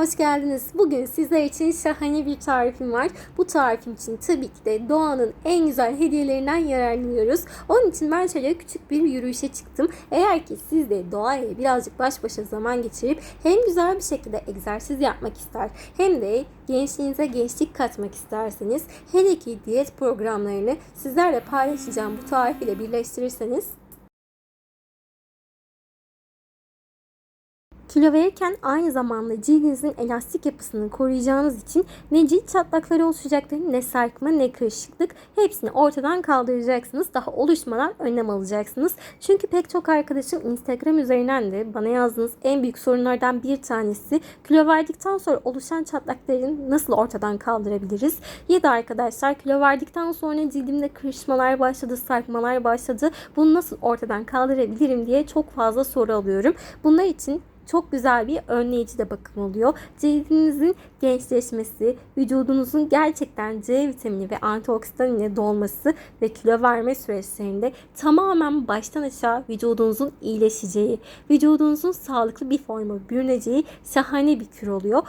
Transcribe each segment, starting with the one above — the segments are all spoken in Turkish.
hoş geldiniz. Bugün sizler için şahane bir tarifim var. Bu tarifim için tabii ki de doğanın en güzel hediyelerinden yararlanıyoruz. Onun için ben şöyle küçük bir yürüyüşe çıktım. Eğer ki siz de doğayla birazcık baş başa zaman geçirip hem güzel bir şekilde egzersiz yapmak ister hem de gençliğinize gençlik katmak isterseniz hele ki diyet programlarını sizlerle paylaşacağım bu tarif ile birleştirirseniz Kilo verirken aynı zamanda cildinizin elastik yapısını koruyacağınız için ne cilt çatlakları oluşacaktır, ne sarkma, ne kırışıklık hepsini ortadan kaldıracaksınız. Daha oluşmadan önlem alacaksınız. Çünkü pek çok arkadaşım Instagram üzerinden de bana yazdığınız en büyük sorunlardan bir tanesi kilo verdikten sonra oluşan çatlakların nasıl ortadan kaldırabiliriz? Ya da arkadaşlar kilo verdikten sonra cildimde kırışmalar başladı, sarkmalar başladı. Bunu nasıl ortadan kaldırabilirim diye çok fazla soru alıyorum. Bunlar için çok güzel bir önleyici de bakım oluyor. Cildinizin gençleşmesi, vücudunuzun gerçekten C vitamini ve antioksidan ile dolması ve kilo verme süreçlerinde tamamen baştan aşağı vücudunuzun iyileşeceği, vücudunuzun sağlıklı bir forma bürüneceği şahane bir kür oluyor.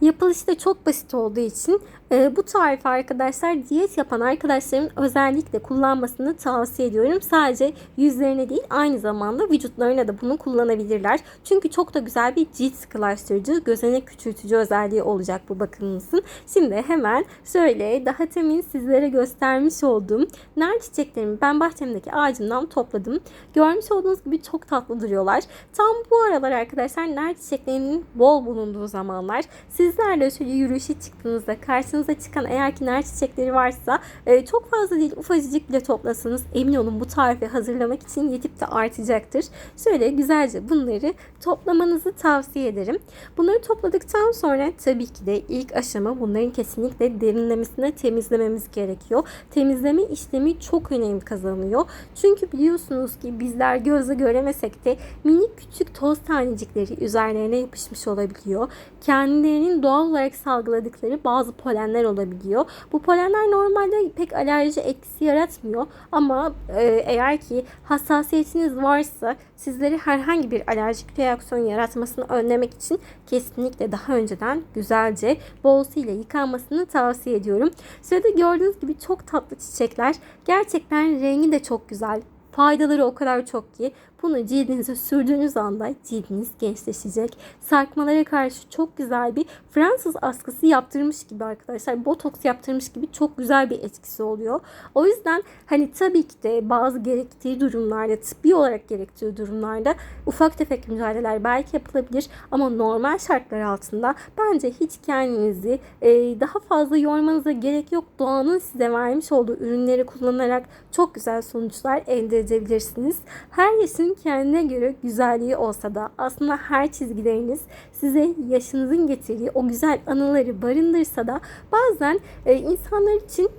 Yapılışı da çok basit olduğu için e, bu tarifi arkadaşlar diyet yapan arkadaşların özellikle kullanmasını tavsiye ediyorum. Sadece yüzlerine değil aynı zamanda vücutlarına da bunu kullanabilirler. Çünkü çok da güzel bir cilt sıkılaştırıcı, gözenek küçültücü özelliği olacak bu bakımımızın. Şimdi hemen şöyle daha temin sizlere göstermiş olduğum nar çiçeklerimi ben bahçemdeki ağacımdan topladım. Görmüş olduğunuz gibi çok tatlı duruyorlar. Tam bu aralar arkadaşlar nar çiçeklerinin bol bulunduğu zamanlar. Sizler de şöyle yürüyüşe çıktığınızda karşınıza çıkan eğer ki nar çiçekleri varsa e, çok fazla değil ufacık bile toplasanız emin olun bu tarifi hazırlamak için yetip de artacaktır. Şöyle güzelce bunları toplamanızı tavsiye ederim. Bunları topladıktan sonra tabii ki de ilk aşama bunların kesinlikle derinlemesine temizlememiz gerekiyor. Temizleme işlemi çok önem kazanıyor. Çünkü biliyorsunuz ki bizler gözle göremesek de minik küçük toz tanecikleri üzerlerine yapışmış olabiliyor. Kendilerinin doğal olarak salgıladıkları bazı polenler olabiliyor. Bu polenler normalde pek alerji etkisi yaratmıyor ama e, eğer ki hassasiyetiniz varsa sizleri herhangi bir alerjik reaksiyon yaratmasını önlemek için kesinlikle daha önceden güzelce bol su ile yıkanmasını tavsiye ediyorum. Sırada gördüğünüz gibi çok tatlı çiçekler. Gerçekten rengi de çok güzel. Faydaları o kadar çok ki bunu cildinize sürdüğünüz anda cildiniz gençleşecek. Sarkmalara karşı çok güzel bir Fransız askısı yaptırmış gibi arkadaşlar. Botoks yaptırmış gibi çok güzel bir etkisi oluyor. O yüzden hani tabii ki de bazı gerektiği durumlarda, tıbbi olarak gerektiği durumlarda ufak tefek müdahaleler belki yapılabilir. Ama normal şartlar altında bence hiç kendinizi e, daha fazla yormanıza gerek yok. Doğanın size vermiş olduğu ürünleri kullanarak çok güzel sonuçlar elde edebilirsiniz. Her yaşın kendine göre güzelliği olsa da aslında her çizgileriniz size yaşınızın getirdiği o güzel anıları barındırsa da bazen e, insanlar için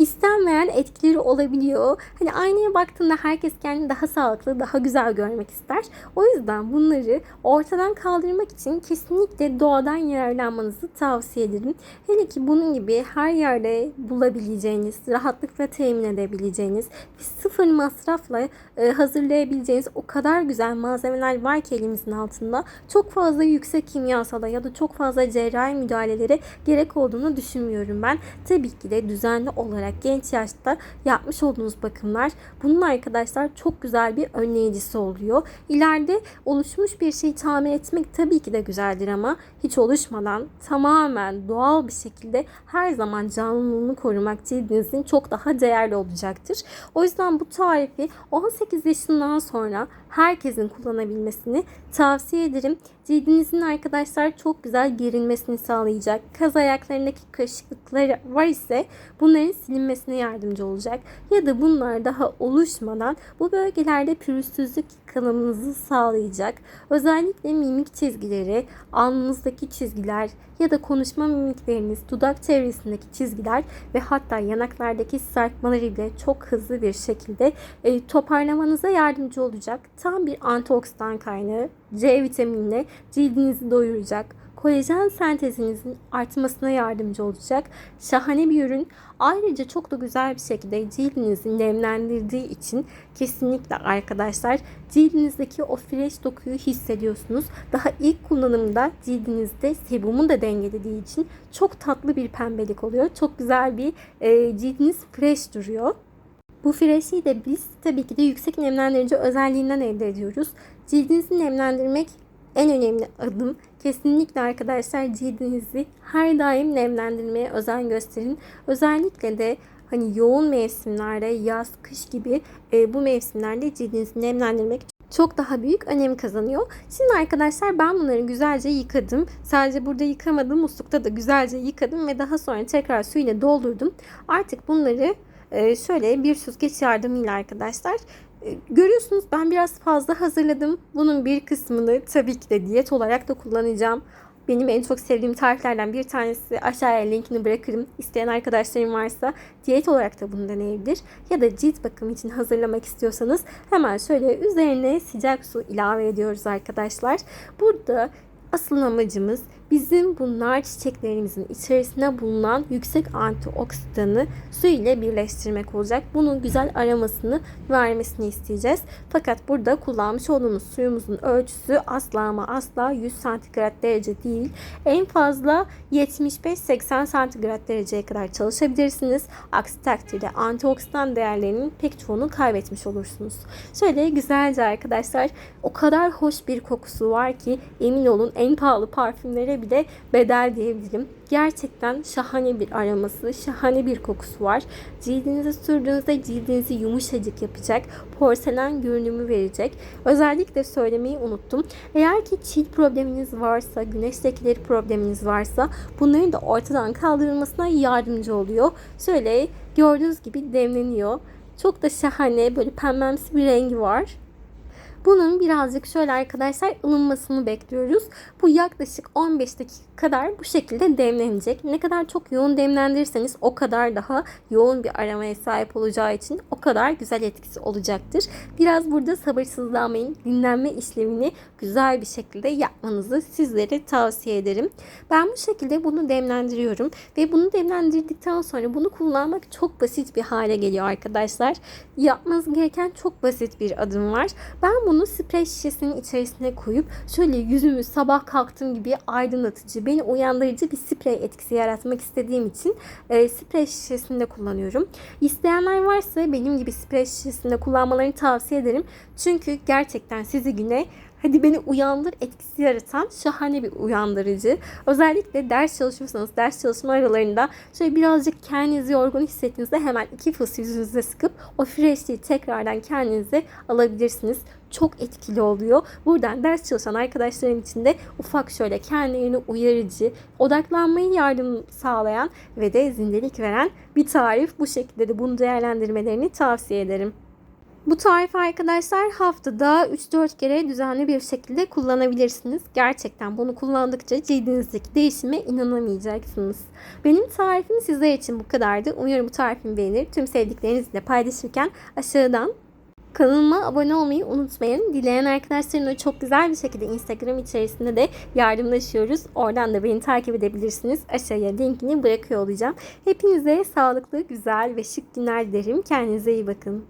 istenmeyen etkileri olabiliyor. Hani aynaya baktığında herkes kendini daha sağlıklı, daha güzel görmek ister. O yüzden bunları ortadan kaldırmak için kesinlikle doğadan yararlanmanızı tavsiye ederim. Hele ki bunun gibi her yerde bulabileceğiniz, rahatlıkla temin edebileceğiniz, sıfır masrafla e, hazırlayabileceğiniz o kadar güzel malzemeler var ki elimizin altında. Çok fazla yüksek kimyasala ya da çok fazla cerrahi müdahalelere gerek olduğunu düşünmüyorum ben. Tabii ki de düzenli olarak olarak genç yaşta yapmış olduğunuz bakımlar bunun arkadaşlar çok güzel bir önleyicisi oluyor. İleride oluşmuş bir şeyi tamir etmek tabii ki de güzeldir ama hiç oluşmadan tamamen doğal bir şekilde her zaman canlılığını korumak cildinizin çok daha değerli olacaktır. O yüzden bu tarifi 18 yaşından sonra herkesin kullanabilmesini tavsiye ederim. Cildinizin arkadaşlar çok güzel gerilmesini sağlayacak. Kaz ayaklarındaki kırışıklıkları var ise bunların silinmesine yardımcı olacak. Ya da bunlar daha oluşmadan bu bölgelerde pürüzsüzlük yıkanımınızı sağlayacak. Özellikle mimik çizgileri, alnınızdaki çizgiler ya da konuşma mimikleriniz, dudak çevresindeki çizgiler ve hatta yanaklardaki sarkmaları ile çok hızlı bir şekilde e, toparlamanıza yardımcı olacak. Tam bir antioksidan kaynağı C vitaminine cildinizi doyuracak kolajen sentezinizin artmasına yardımcı olacak. Şahane bir ürün. Ayrıca çok da güzel bir şekilde cildinizi nemlendirdiği için kesinlikle arkadaşlar cildinizdeki o fresh dokuyu hissediyorsunuz. Daha ilk kullanımda cildinizde sebumu da dengelediği için çok tatlı bir pembelik oluyor. Çok güzel bir e, cildiniz fresh duruyor. Bu fresh'i de biz tabii ki de yüksek nemlendirici özelliğinden elde ediyoruz. Cildinizi nemlendirmek en önemli adım. Kesinlikle arkadaşlar cildinizi her daim nemlendirmeye özen gösterin. Özellikle de hani yoğun mevsimlerde yaz, kış gibi e, bu mevsimlerde cildinizi nemlendirmek çok daha büyük önem kazanıyor. Şimdi arkadaşlar ben bunları güzelce yıkadım. Sadece burada yıkamadım. Muslukta da güzelce yıkadım ve daha sonra tekrar suyla doldurdum. Artık bunları e, şöyle bir süzgeç yardımıyla arkadaşlar Görüyorsunuz ben biraz fazla hazırladım. Bunun bir kısmını tabii ki de diyet olarak da kullanacağım. Benim en çok sevdiğim tariflerden bir tanesi aşağıya linkini bırakırım. İsteyen arkadaşlarım varsa diyet olarak da bunu deneyebilir. Ya da cilt bakımı için hazırlamak istiyorsanız hemen şöyle üzerine sıcak su ilave ediyoruz arkadaşlar. Burada asıl amacımız bizim bu nar çiçeklerimizin içerisinde bulunan yüksek antioksidanı su ile birleştirmek olacak. Bunun güzel aromasını vermesini isteyeceğiz. Fakat burada kullanmış olduğumuz suyumuzun ölçüsü asla ama asla 100 santigrat derece değil. En fazla 75-80 santigrat dereceye kadar çalışabilirsiniz. Aksi takdirde antioksidan değerlerinin pek çoğunu kaybetmiş olursunuz. Şöyle güzelce arkadaşlar o kadar hoş bir kokusu var ki emin olun en pahalı parfümlere bile bedel diyebilirim. Gerçekten şahane bir aroması, şahane bir kokusu var. Cildinize sürdüğünüzde cildinizi yumuşacık yapacak, porselen görünümü verecek. Özellikle söylemeyi unuttum. Eğer ki cilt probleminiz varsa, güneş lekeleri probleminiz varsa bunların da ortadan kaldırılmasına yardımcı oluyor. Şöyle gördüğünüz gibi demleniyor. Çok da şahane böyle pembemsi bir rengi var. Bunun birazcık şöyle arkadaşlar ılınmasını bekliyoruz. Bu yaklaşık 15 dakika kadar bu şekilde demlenecek. Ne kadar çok yoğun demlendirirseniz o kadar daha yoğun bir aramaya sahip olacağı için o kadar güzel etkisi olacaktır. Biraz burada sabırsızlanmayın. Dinlenme işlemini güzel bir şekilde yapmanızı sizlere tavsiye ederim. Ben bu şekilde bunu demlendiriyorum ve bunu demlendirdikten sonra bunu kullanmak çok basit bir hale geliyor arkadaşlar. Yapmanız gereken çok basit bir adım var. Ben bunu sprey şişesinin içerisine koyup şöyle yüzümü sabah kalktığım gibi aydınlatıcı, beni uyandırıcı bir sprey etkisi yaratmak istediğim için e, sprey şişesinde kullanıyorum. İsteyenler varsa benim gibi sprey şişesinde kullanmalarını tavsiye ederim. Çünkü gerçekten sizi güne hadi beni uyandır etkisi yaratan şahane bir uyandırıcı. Özellikle ders çalışıyorsanız ders çalışma aralarında şöyle birazcık kendinizi yorgun hissettiğinizde hemen iki fıs yüzünüze sıkıp o freshliği tekrardan kendinize alabilirsiniz. Çok etkili oluyor. Buradan ders çalışan arkadaşlarım için de ufak şöyle kendilerini uyarıcı, odaklanmayı yardım sağlayan ve de zindelik veren bir tarif. Bu şekilde de bunu değerlendirmelerini tavsiye ederim. Bu tarifi arkadaşlar haftada 3-4 kere düzenli bir şekilde kullanabilirsiniz. Gerçekten bunu kullandıkça cildinizdeki değişime inanamayacaksınız. Benim tarifim sizler için bu kadardı. Umarım bu tarifimi beğenir. Tüm sevdiklerinizle paylaşırken aşağıdan Kanalıma abone olmayı unutmayın. Dileyen arkadaşlarımla çok güzel bir şekilde Instagram içerisinde de yardımlaşıyoruz. Oradan da beni takip edebilirsiniz. Aşağıya linkini bırakıyor olacağım. Hepinize sağlıklı, güzel ve şık günler dilerim. Kendinize iyi bakın.